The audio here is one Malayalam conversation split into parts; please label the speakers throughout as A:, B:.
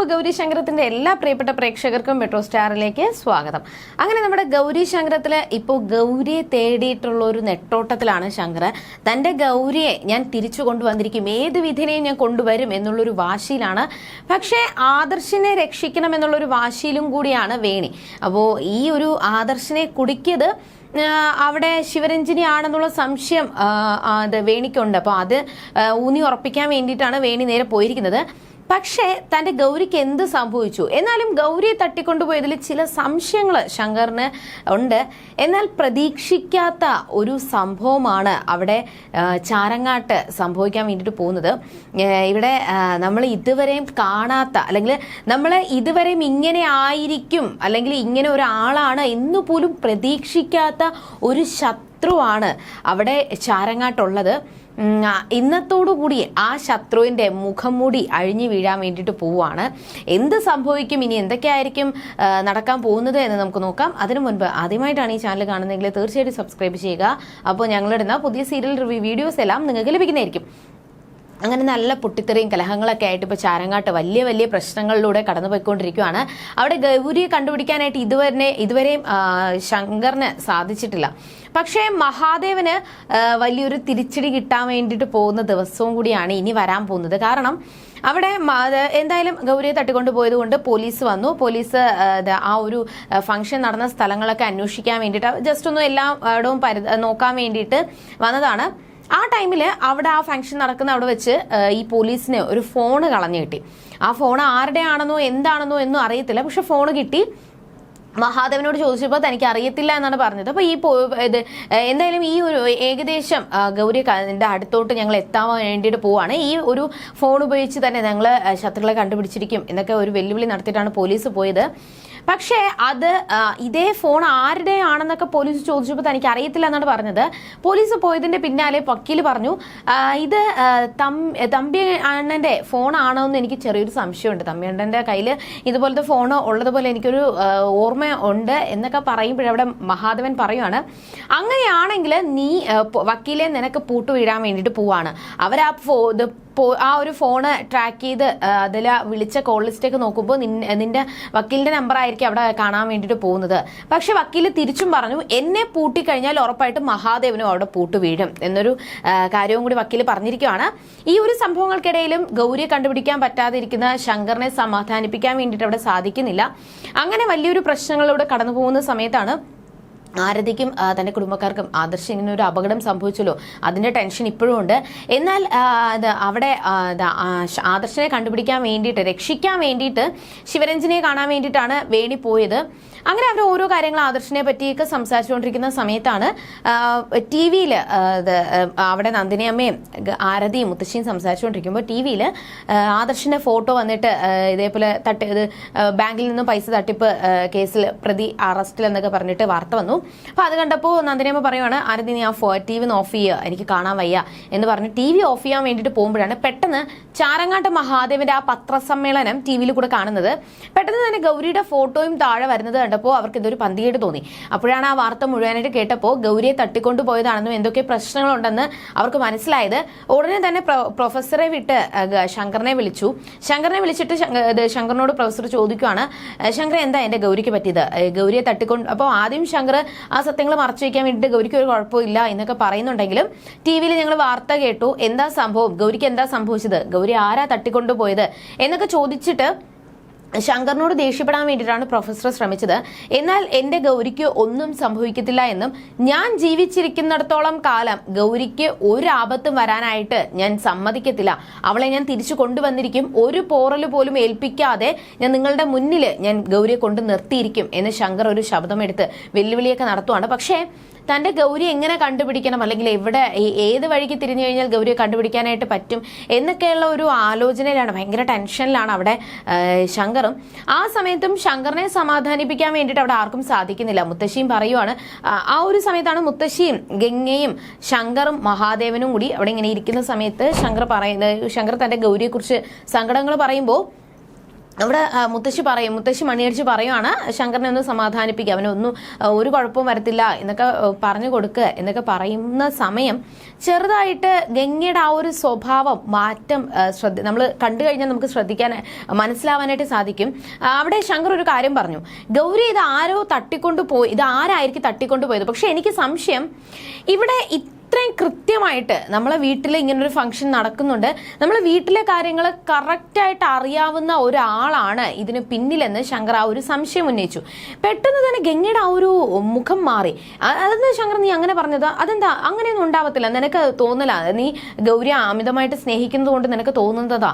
A: അപ്പോൾ ഗൗരി ശങ്കരത്തിന്റെ എല്ലാ പ്രിയപ്പെട്ട പ്രേക്ഷകർക്കും മെട്രോ സ്റ്റാറിലേക്ക് സ്വാഗതം. അങ്ങനെ നമ്മുടെ ഗൗരി ശങ്കരത്തിൽ ഇപ്പോൾ ഗൗരിയെ തേടിയിട്ടുള്ള ഒരു നെട്ടോട്ടത്തിലാണ് ശങ്കർ. തന്റെ ഗൗരിയെ ഞാൻ തിരിച്ചു കൊണ്ടുവന്നിരിക്കും ഏത് വിധിനെയും ഞാൻ കൊണ്ടുവരും എന്നുള്ളൊരു വാശിയിലാണ്. പക്ഷേ ആദർശിനെ രക്ഷിക്കണം എന്നുള്ളൊരു വാശിയിലും കൂടിയാണ് വേണി. അപ്പോൾ ഈ ഒരു ആദർശിനെ കുടിക്കിയത് അവിടെ ശിവരഞ്ജിനി ആണെന്നുള്ള സംശയം അത് വേണിക്കുണ്ട്. അപ്പോൾ അത് ഊന്നി ഉറപ്പിക്കാൻ വേണ്ടിയിട്ടാണ് വേണി നേരെ പോയിരിക്കുന്നത്. പക്ഷേ തന്റെ ഗൗരിക്ക് എന്ത് സംഭവിച്ചു? എന്നാലും ഗൗരിയെ തട്ടിക്കൊണ്ടുപോയതിൽ ചില സംശയങ്ങൾ ശങ്കറിന് ഉണ്ട്. എന്നാൽ പ്രതീക്ഷിക്കാത്ത ഒരു സംഭവമാണ് അവിടെ ചാരങ്ങാട്ട് സംഭവിക്കാൻ വേണ്ടിയിട്ട് പോകുന്നത്. ഇവിടെ നമ്മൾ ഇതുവരെയും കാണാത്ത അല്ലെങ്കിൽ നമ്മൾ ഇതുവരെയും ഇങ്ങനെ ആയിരിക്കും അല്ലെങ്കിൽ ഇങ്ങനെ ഒരാളാണ് എന്ന് പോലും പ്രതീക്ഷിക്കാത്ത ഒരു ശത്രുവാണ് അവിടെ ചാരങ്ങാട്ടുള്ളത്. ഇന്നത്തോടുകൂടി ആ ശത്രുവിന്റെ മുഖംമൂടി അഴിഞ്ഞു വീഴാൻ വേണ്ടിയിട്ട് പോവുകയാണ്. എന്ത് സംഭവിക്കും? ഇനി എന്തൊക്കെയായിരിക്കും നടക്കാൻ പോകുന്നത് എന്ന് നമുക്ക് നോക്കാം. അതിനു മുൻപ് ആദ്യമായിട്ടാണ് ഈ ചാനൽ കാണുന്നതെങ്കിൽ തീർച്ചയായിട്ടും സബ്സ്ക്രൈബ് ചെയ്യുക. അപ്പോൾ ഞങ്ങളിടുന്ന പുതിയ സീരിയൽ റിവ്യൂ വീഡിയോസ് എല്ലാം നിങ്ങൾക്ക് ലഭിക്കുന്നതായിരിക്കും. അങ്ങനെ നല്ല പൊട്ടിത്തെറിയും കലഹങ്ങളൊക്കെ ആയിട്ട് ഇപ്പോൾ ചാരങ്ങാട്ട് വലിയ വലിയ പ്രശ്നങ്ങളിലൂടെ കടന്നുപോയിക്കൊണ്ടിരിക്കുകയാണ്. അവിടെ ഗൗരിയെ കണ്ടുപിടിക്കാനായിട്ട് ഇതുവരെ ഇതുവരെയും ശങ്കറിന് സാധിച്ചിട്ടില്ല. പക്ഷേ മഹാദേവന് വലിയൊരു തിരിച്ചടി കിട്ടാൻ വേണ്ടിയിട്ട് പോകുന്ന ദിവസവും കൂടിയാണ് ഇനി വരാൻ പോകുന്നത്. കാരണം അവിടെ എന്തായാലും ഗൗരിയെ തട്ടിക്കൊണ്ട് പോയത് കൊണ്ട് പോലീസ് വന്നു. പോലീസ് ആ, ഒരു ഫംഗ്ഷൻ നടന്ന സ്ഥലങ്ങളൊക്കെ അന്വേഷിക്കാൻ വേണ്ടിയിട്ട് ജസ്റ്റ് ഒന്ന് എല്ലാ ഇടവും നോക്കാൻ വേണ്ടിയിട്ട് വന്നതാണ്. ആ ടൈമിൽ അവിടെ ആ ഫംഗ്ഷൻ നടക്കുന്ന അവിടെ വെച്ച് ഈ പോലീസിന് ഒരു ഫോൺ കളഞ്ഞു കിട്ടി. ആ ഫോൺ ആരുടെ ആണെന്നോ എന്താണെന്നോ എന്നും അറിയത്തില്ല. പക്ഷെ ഫോൺ കിട്ടി. മഹാദേവനോട് ചോദിച്ചപ്പോൾ തനിക്ക് അറിയത്തില്ല എന്നാണ് പറഞ്ഞത്. അപ്പോൾ ഈ ഇത് എന്തായാലും ഈ ഒരു ഏകദേശം ഗൗരി അതിന്റെ അടുത്തോട്ട് ഞങ്ങൾ എത്താൻ വേണ്ടിയിട്ട് പോവാണ്. ഈ ഒരു ഫോൺ ഉപയോഗിച്ച് തന്നെ ഞങ്ങൾ ശത്രുക്കളെ കണ്ടുപിടിച്ചിരിക്കും എന്നൊക്കെ ഒരു വെല്ലുവിളി നടത്തിയിട്ടാണ് പോലീസ് പോയത്. പക്ഷേ അത് ഇതേ ഫോൺ ആരുടെ ആണെന്നൊക്കെ പോലീസ് ചോദിച്ചപ്പോൾ തനിക്ക് അറിയത്തില്ല എന്നാണ് പറഞ്ഞത്. പോലീസ് പോയതിന്റെ പിന്നാലെ വക്കീൽ പറഞ്ഞു ഇത് തമ്പി അണ്ണന്റെ ഫോൺ ആണോ എന്ന് എനിക്ക് ചെറിയൊരു സംശയമുണ്ട്. തമ്പി അണ്ണന്റെ കയ്യിൽ ഇതുപോലത്തെ ഫോൺ ഉള്ളതുപോലെ എനിക്കൊരു ഓർമ്മ ഉണ്ട് എന്നൊക്കെ പറയുമ്പോഴവിടെ മഹാദേവൻ പറയുവാണ് അങ്ങനെയാണെങ്കിൽ നീ വക്കീലെ നിനക്ക് പൂട്ടുവീഴാൻ വേണ്ടിയിട്ട് പോവാണ്. അവരാ ഫോ ആ ഒരു ഫോണ് ട്രാക്ക് ചെയ്ത് അതിൽ വിളിച്ച കോൾ ലിസ്റ്റൊക്കെ നോക്കുമ്പോൾ നിന്റെ വക്കീലിന്റെ നമ്പർ ആയിരിക്കും അവിടെ കാണാൻ വേണ്ടിയിട്ട് പോകുന്നത്. പക്ഷെ വക്കീൽ തിരിച്ചും പറഞ്ഞു എന്നെ പൂട്ടിക്കഴിഞ്ഞാൽ ഉറപ്പായിട്ടും മഹാദേവനും അവിടെ പൂട്ട് വീഴും എന്നൊരു കാര്യവും കൂടി വക്കീൽ പറഞ്ഞിരിക്കുകയാണ്. ഈ ഒരു സംഭവങ്ങൾക്കിടയിലും ഗൗരിയെ കണ്ടുപിടിക്കാൻ പറ്റാതിരിക്കുന്ന ശങ്കറിനെ സമാധാനിപ്പിക്കാൻ വേണ്ടിയിട്ട് അവിടെ സാധിക്കുന്നില്ല. അങ്ങനെ വലിയൊരു പ്രശ്നങ്ങളിലൂടെ കടന്നു പോകുന്ന സമയത്താണ് ആരതിക്കും തന്റെ കുടുംബക്കാർക്കും ആദർശ് ഇങ്ങനെ ഒരു അപകടം സംഭവിച്ചല്ലോ. അതിന്റെ ടെൻഷൻ ഇപ്പോഴും ഉണ്ട്. എന്നാൽ അവിടെ ആദർശിനെ കണ്ടുപിടിക്കാൻ വേണ്ടിയിട്ട് രക്ഷിക്കാൻ വേണ്ടിയിട്ട് ശിവരഞ്ജനെ കാണാൻ വേണ്ടിയിട്ടാണ് വേണി പോയത്. അങ്ങനെ അവർ ഓരോ കാര്യങ്ങൾ ആദർശിനെ പറ്റിയൊക്കെ സംസാരിച്ചുകൊണ്ടിരിക്കുന്ന സമയത്താണ് ടി വിയിൽ അവിടെ നന്ദിനി അമ്മയും ഗ- ആരതിയും മുത്തശ്ശിയും സംസാരിച്ചുകൊണ്ടിരിക്കുമ്പോൾ ടി വിയിൽ ആദർശിന്റെ ഫോട്ടോ വന്നിട്ട് ഇതേപോലെ തട്ടി ബാങ്കിൽ നിന്ന് പൈസ തട്ടിപ്പ് കേസിൽ പ്രതി അറസ്റ്റിൽ എന്നൊക്കെ പറഞ്ഞിട്ട് വാർത്ത വന്നു. അപ്പോൾ അത് കണ്ടപ്പോൾ നന്ദിനിയമ്മ പറയുവാണ് ആരതി നീ ആ ടി വി ഓഫ് ചെയ്യുക എനിക്ക് കാണാൻ വയ്യ എന്ന് പറഞ്ഞ് ടി വി ഓഫ് ചെയ്യാൻ വേണ്ടിയിട്ട് പോകുമ്പോഴാണ് പെട്ടെന്ന് ചാരങ്ങാട്ട് മഹാദേവന്റെ ആ പത്രസമ്മേളനം ടി വിയിൽ കൂടെ കാണുന്നത്. പെട്ടെന്ന് തന്നെ ഗൗരിയുടെ ഫോട്ടോയും താഴെ വരുന്നത് കണ്ടപ്പോൾ അവർക്ക് ഇതൊരു പന്തികേട് തോന്നി. അപ്പോഴാണ് ആ വാർത്ത മുഴുവനായിട്ട് കേട്ടപ്പോൾ ഗൗരിയെ തട്ടിക്കൊണ്ടു പോയതാണെന്നും എന്തൊക്കെ പ്രശ്നങ്ങളുണ്ടെന്ന് അവർക്ക് മനസ്സിലായത്. ഉടനെ തന്നെ പ്രൊഫസറെ വിട്ട് ശങ്കറിനെ വിളിച്ചു. ശങ്കറിനെ വിളിച്ചിട്ട് ശങ്ക- ശങ്കറിനോട് പ്രൊഫസർ ചോദിക്കുവാണ് "ഏ, ശങ്കർ എന്താ എന്റെ ഗൗരിക്ക് പറ്റിയത്? ഗൗരിയെ തട്ടിക്കൊണ്ട് അപ്പോൾ ആദ്യം ശങ്കർ ആ സത്യങ്ങൾ മറച്ചു വയ്ക്കാൻ വേണ്ടിയിട്ട് ഗൗരിക്ക് ഒരു കുഴപ്പമില്ല എന്നൊക്കെ പറയുന്നുണ്ടെങ്കിലും ടി വിയിൽ ഞങ്ങൾ വാർത്ത കേട്ടു എന്താ സംഭവം? ഗൗരിക്ക് എന്താ സംഭവിച്ചത്? ഗൗരി ആരാ തട്ടിക്കൊണ്ടുപോയത്? എന്നൊക്കെ ചോദിച്ചിട്ട് ശങ്കറിനോട് ദേഷ്യപ്പെടാൻ വേണ്ടിയിട്ടാണ് പ്രൊഫസർ ശ്രമിച്ചത്. എന്നാൽ എന്റെ ഗൗരിക്ക് ഒന്നും സംഭവിക്കത്തില്ല എന്നും ഞാൻ ജീവിച്ചിരിക്കുന്നിടത്തോളം കാലം ഗൗരിക്ക് ഒരു ആപത്തും വരാനായിട്ട് ഞാൻ സമ്മതിക്കത്തില്ല. അവളെ ഞാൻ തിരിച്ചു കൊണ്ടുവന്നിരിക്കും. ഒരു പോറൽ പോലും ഏൽപ്പിക്കാതെ ഞാൻ നിങ്ങളുടെ മുന്നിൽ ഞാൻ ഗൗരിയെ കൊണ്ട് നിർത്തിയിരിക്കും എന്ന് ശങ്കർ ഒരു ശബ്ദമെടുത്ത് വെല്ലുവിളിയൊക്കെ നടത്തുവാണ്. പക്ഷേ തന്റെ ഗൗരി എങ്ങനെ കണ്ടുപിടിക്കണം? അല്ലെങ്കിൽ എവിടെ ഏത് വഴിക്ക് തിരിഞ്ഞു കഴിഞ്ഞാൽ ഗൗരിയെ കണ്ടുപിടിക്കാനായിട്ട് പറ്റും? എന്നൊക്കെയുള്ള ഒരു ആലോചനയിലാണ്. ഭയങ്കര ടെൻഷനിലാണ് അവിടെ ശങ്കറും. ആ സമയത്തും ശങ്കറിനെ സമാധാനിപ്പിക്കാൻ വേണ്ടിയിട്ട് അവിടെ ആർക്കും സാധിക്കുന്നില്ല. മുത്തശ്ശിയും പറയുവാണ് ആ ഒരു സമയത്താണ് മുത്തശ്ശിയും ഗംഗയും ശങ്കറും മഹാദേവനും കൂടി അവിടെ ഇങ്ങനെ ഇരിക്കുന്ന സമയത്ത് ശങ്കർ പറയുന്നത് ശങ്കർ തന്റെ ഗൗരിയെക്കുറിച്ച് സങ്കടങ്ങൾ പറയുമ്പോൾ അവിടെ മുത്തശ്ശി പറയും മുത്തശ്ശി മണിയടിച്ച് പറയുവാണ് ശങ്കറിനെ ഒന്ന് സമാധാനിപ്പിക്കുക അവനൊന്നും ഒരു കുഴപ്പവും വരത്തില്ല എന്നൊക്കെ പറഞ്ഞു കൊടുക്കുക എന്നൊക്കെ പറയുന്ന സമയം ചെറുതായിട്ട് ഗംഗയുടെ ആ ഒരു സ്വഭാവം മാറ്റം ശ്രദ്ധ നമ്മൾ കണ്ടു കഴിഞ്ഞാൽ നമുക്ക് ശ്രദ്ധിക്കാൻ മനസ്സിലാവാനായിട്ട് സാധിക്കും. അവിടെ ശങ്കർ ഒരു കാര്യം പറഞ്ഞു ഗൗരി ഇത് ആരോ തട്ടിക്കൊണ്ടു പോയി ഇത് ആരായിരിക്കും തട്ടിക്കൊണ്ടു പോയത്? പക്ഷെ എനിക്ക് സംശയം ഇവിടെ ഇത്രയും കൃത്യമായിട്ട് നമ്മളെ വീട്ടിൽ ഇങ്ങനൊരു ഫംഗ്ഷൻ നടക്കുന്നുണ്ട്. നമ്മളെ വീട്ടിലെ കാര്യങ്ങൾ കറക്റ്റായിട്ട് അറിയാവുന്ന ഒരാളാണ് ഇതിന് പിന്നിലെന്ന് ശങ്കർ ആ ഒരു സംശയം ഉന്നയിച്ചു. പെട്ടെന്ന് തന്നെ ഗംഗയുടെ ആ ഒരു മുഖം മാറി. അതെന്ന് ശങ്കർ നീ അങ്ങനെ പറഞ്ഞത്? അതെന്താ? അങ്ങനെയൊന്നും ഉണ്ടാവത്തില്ല. നിനക്ക് തോന്നല. നീ ഗൗരി അമിതമായിട്ട് സ്നേഹിക്കുന്നത് നിനക്ക് തോന്നുന്നതാ.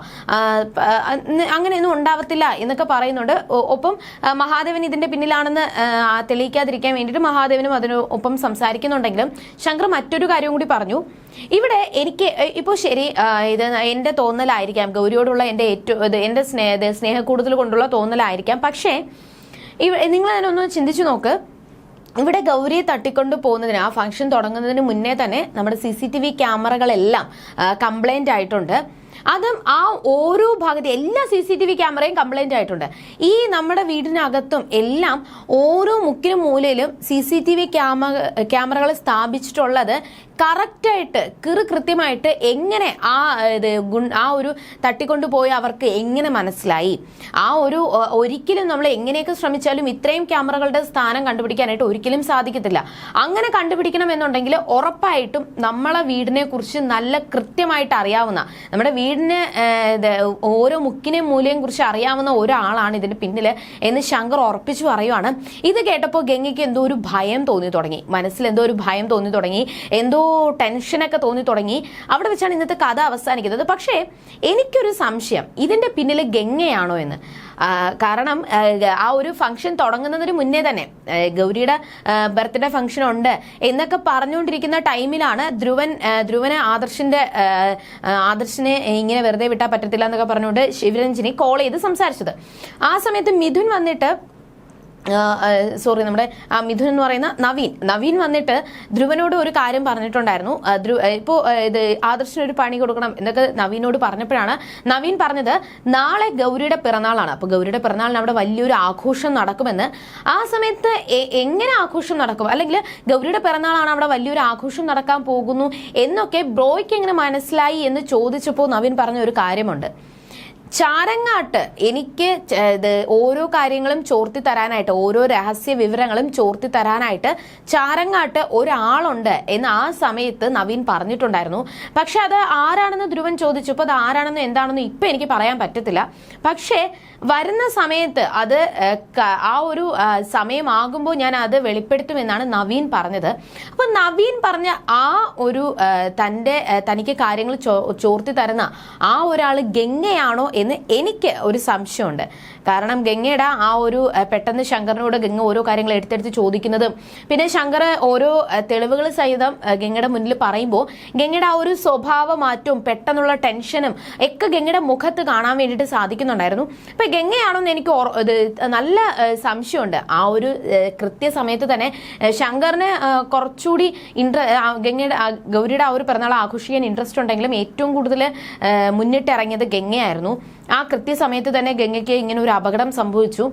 A: അങ്ങനെയൊന്നും ഉണ്ടാവത്തില്ല എന്നൊക്കെ പറയുന്നുണ്ട്. ഒപ്പം മഹാദേവൻ ഇതിന്റെ പിന്നിലാണെന്ന് തെളിയിക്കാതിരിക്കാൻ വേണ്ടിയിട്ട് മഹാദേവനും അതിനൊപ്പം സംസാരിക്കുന്നുണ്ടെങ്കിലും ശങ്കർ മറ്റൊരു കാര്യം കൂടി പറഞ്ഞു. ഇവിടെ എനിക്ക് ഇപ്പോൾ ശരി ഇത് എന്റെ തോന്നലായിരിക്കാം ഗൗരിയോടുള്ള എന്റെ ഏറ്റവും എന്റെ സ്നേഹ സ്നേഹ കൂടുതൽ കൊണ്ടുള്ള തോന്നലായിരിക്കാം. പക്ഷേ നിങ്ങൾ അതിനൊന്ന് ചിന്തിച്ചു നോക്ക്. ഇവിടെ ഗൗരിയെ തട്ടിക്കൊണ്ട് പോകുന്നതിന് ആ ഫംഗ്ഷൻ തുടങ്ങുന്നതിന് മുന്നേ തന്നെ നമ്മുടെ സി സി ടി വി ക്യാമറകളെല്ലാം കംപ്ലൈന്റ് ആയിട്ടുണ്ട്. അതും ആ ഓരോ ഭാഗത്തെ എല്ലാ സി സി ടി വി ക്യാമറയും കംപ്ലൈന്റ് ആയിട്ടുണ്ട്. ഈ നമ്മുടെ വീടിനകത്തും എല്ലാം ഓരോ മുക്കിനും മൂലയിലും സി സി ടി വി ക്യാമ ക്യാമറകൾ സ്ഥാപിച്ചിട്ടുള്ളത് കറക്റ്റായിട്ട് കിറു കൃത്യമായിട്ട് എങ്ങനെ ആ ഇത് ആ ഒരു തട്ടിക്കൊണ്ടു പോയ അവർക്ക് എങ്ങനെ മനസ്സിലായി? ആ ഒരു ഒരിക്കലും നമ്മൾ എങ്ങനെയൊക്കെ ശ്രമിച്ചാലും ഇത്രയും ക്യാമറകളുടെ സ്ഥാനം കണ്ടുപിടിക്കാനായിട്ട് ഒരിക്കലും സാധിക്കത്തില്ല. അങ്ങനെ കണ്ടുപിടിക്കണം എന്നുണ്ടെങ്കിൽ ഉറപ്പായിട്ടും നമ്മളെ വീടിനെ കുറിച്ച് നല്ല കൃത്യമായിട്ട് അറിയാവുന്ന നമ്മുടെ വീടിന് ഏഹ്, ഓരോ മുക്കിനെയും മൂലയും കുറിച്ച് അറിയാവുന്ന ഒരാളാണ് ഇതിന് പിന്നിൽ എന്ന് ശങ്കർ ഉറപ്പിച്ചു പറയുവാണ്. ഇത് കേട്ടപ്പോൾ ഗംഗയ്ക്ക് എന്തോ ഒരു ഭയം തോന്നി തുടങ്ങി. മനസ്സിൽ എന്തോ ഒരു ഭയം തോന്നി തുടങ്ങി. എന്തോ ടെൻഷനൊക്കെ തോന്നി തുടങ്ങി. അവിടെ വെച്ചാണ് ഇന്നത്തെ കഥ അവസാനിക്കുന്നത്. പക്ഷേ എനിക്കൊരു സംശയം. ഇതിന്റെ പിന്നിൽ ഗംഗയാണോ എന്ന്. കാരണം ആ, ഒരു ഫംഗ്ഷൻ തുടങ്ങുന്നതിന് മുന്നേ തന്നെ ഗൗരിയുടെ ബർത്ത്ഡേ ഫംഗ്ഷൻ ഉണ്ട് എന്നൊക്കെ പറഞ്ഞുകൊണ്ടിരിക്കുന്ന ടൈമിലാണ് ധ്രുവൻ ധ്രുവന് ആദർശിന്റെ ആദർശിനെ ഇങ്ങനെ വെറുതെ വിട്ടാൽ പറ്റത്തില്ല എന്നൊക്കെ പറഞ്ഞുകൊണ്ട് ശിവരഞ്ജിനി കോൾ ചെയ്ത് സംസാരിച്ചത്. ആ സമയത്ത് മിഥുൻ വന്നിട്ട് സോറി നമ്മുടെ മിഥുൻ എന്ന് പറയുന്ന നവീൻ. നവീൻ വന്നിട്ട് ധ്രുവനോട് ഒരു കാര്യം പറഞ്ഞിട്ടുണ്ടായിരുന്നു. ധ്രുവ ധ്രു ഇപ്പോൾ ഇത് ആദർശിന് ഒരു പണി കൊടുക്കണം എന്നൊക്കെ നവീനോട് പറഞ്ഞപ്പോഴാണ് നവീൻ പറഞ്ഞത് നാളെ ഗൗരിയുടെ പിറന്നാളാണ്. അപ്പോൾ ഗൗരിയുടെ പിറന്നാളിന് അവിടെ വലിയൊരു ആഘോഷം നടക്കുമെന്ന്. ആ സമയത്ത് എങ്ങനെ ആഘോഷം നടക്കും? അല്ലെങ്കിൽ ഗൗരിയുടെ പിറന്നാളാണ് അവിടെ വലിയൊരു ആഘോഷം നടക്കാൻ പോകുന്നു എന്നൊക്കെ ബ്രോയ്ക്ക് എങ്ങനെ മനസ്സിലായി എന്ന് ചോദിച്ചപ്പോൾ നവീൻ പറഞ്ഞ ഒരു കാര്യമുണ്ട്. ചാരങ്ങാട്ട് എനിക്ക് ഇത് ഓരോ കാര്യങ്ങളും ചോർത്തി തരാനായിട്ട് ഓരോ രഹസ്യ വിവരങ്ങളും ചോർത്തി തരാനായിട്ട് ചാരങ്ങാട്ട് ഒരാളുണ്ട് എന്ന് ആ സമയത്ത് നവീൻ പറഞ്ഞിട്ടുണ്ടായിരുന്നു. പക്ഷെ അത് ആരാണെന്ന് ധ്രുവൻ ചോദിച്ചപ്പോൾ അത് ആരാണെന്ന് എന്താണെന്ന് ഇപ്പൊ എനിക്ക് പറയാൻ പറ്റത്തില്ല. പക്ഷേ വരുന്ന സമയത്ത് അത് ആ ഒരു സമയമാകുമ്പോൾ ഞാൻ അത് വെളിപ്പെടുത്തുമെന്നാണ് നവീൻ പറഞ്ഞത്. അപ്പൊ നവീൻ പറഞ്ഞ ആ ഒരു തന്റെ തനിക്ക് കാര്യങ്ങൾ ചോർത്തി തരുന്ന ആ ഒരാൾ ഗംഗയാണോ എന്ന് എനിക്ക് ഒരു സംശയമുണ്ട്. കാരണം ഗംഗയുടെ ആ ഒരു പെട്ടെന്ന് ശങ്കറിനോട് ഗംഗ ഓരോ കാര്യങ്ങൾ എടുത്തെടുത്ത് ചോദിക്കുന്നതും പിന്നെ ശങ്കർ ഓരോ തെളിവുകൾ സഹിതം ഗംഗയുടെ മുന്നിൽ പറയുമ്പോൾ ഗംഗയുടെ ആ ഒരു സ്വഭാവ മാറ്റവും പെട്ടെന്നുള്ള ടെൻഷനും ഒക്കെ ഗംഗയുടെ മുഖത്ത് കാണാൻ വേണ്ടിയിട്ട് സാധിക്കുന്നുണ്ടായിരുന്നു. അപ്പൊ ഗംഗയാണോന്ന് എനിക്ക് ഇത് നല്ല സംശയമുണ്ട്. ആ ഒരു കൃത്യസമയത്ത് തന്നെ ശങ്കറിന് കുറച്ചുകൂടി ഇൻട്ര ഗംഗയുടെ ഗൗരിയുടെ ആ ഒരു പിറന്നാൾ ആഘോഷിക്കാൻ ഇൻട്രസ്റ്റ് ഉണ്ടെങ്കിലും ഏറ്റവും കൂടുതൽ മുന്നിട്ടിറങ്ങിയത് ഗംഗയായിരുന്നു. ആ കൃത്യസമയത്ത് തന്നെ ഗംഗയ്ക്ക് ഇങ്ങനെ ഒരു അപകടം സംഭവിച്ചു.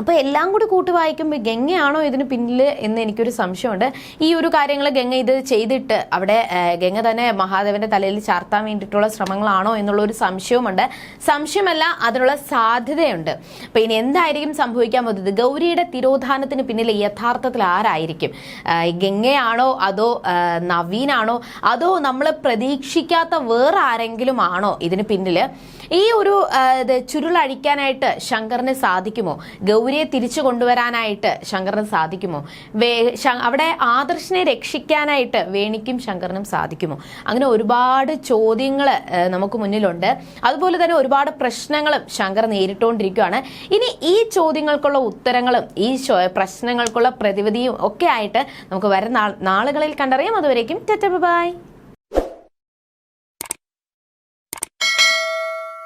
A: അപ്പോൾ എല്ലാം കൂടി കൂട്ടി വായിക്കുമ്പോൾ ഗംഗയാണോ ഇതിന് പിന്നിൽ എന്ന് എനിക്കൊരു സംശയമുണ്ട്. ഈ ഒരു കാര്യങ്ങൾ ഗംഗ ഇത് ചെയ്തിട്ട് അവിടെ ഗംഗ തന്നെ മഹാദേവന്റെ തലയിൽ ചാർത്താൻ വേണ്ടിയിട്ടുള്ള ശ്രമങ്ങളാണോ എന്നുള്ള ഒരു സംശയവുമുണ്ട്. സംശയമല്ല അതിനുള്ള സാധ്യതയുണ്ട്. അപ്പോൾ ഇനി എന്തായിരിക്കും സംഭവിക്കാൻ പോകുന്നത്? ഗൗരിയുടെ തിരോധാനത്തിന് പിന്നിൽ യഥാർത്ഥത്തിൽ ആരായിരിക്കും? ഗംഗയാണോ അതോ നവീനാണോ? അതോ നമ്മൾ പ്രതീക്ഷിക്കാത്ത വേറെ ആരെങ്കിലും ആണോ ഇതിന് പിന്നിൽ ഈ ഒരു ചുരുളഴിക്കാനായിട്ട് ശങ്കറിന് സാധിക്കുമോ? ഗൗരിയെ തിരിച്ചു കൊണ്ടുവരാനായിട്ട് ശങ്കറിന് സാധിക്കുമോ? അവിടെ ആദർശിനെ രക്ഷിക്കാനായിട്ട് വേണിക്കും ശങ്കറിനും സാധിക്കുമോ? അങ്ങനെ ഒരുപാട് ചോദ്യങ്ങൾ നമുക്ക് മുന്നിലുണ്ട്. അതുപോലെ തന്നെ ഒരുപാട് പ്രശ്നങ്ങളും ശങ്കർ നേരിട്ടുകൊണ്ടിരിക്കുകയാണ് ഇനി ഈ ചോദ്യങ്ങൾക്കുള്ള ഉത്തരങ്ങളും ഈ പ്രശ്നങ്ങൾക്കുള്ള പ്രതിവിധിയും ഒക്കെ ആയിട്ട് നമുക്ക് വരുന്ന നാളുകളിൽ കണ്ടറിയാം. അതുവരേക്കും ബൈ.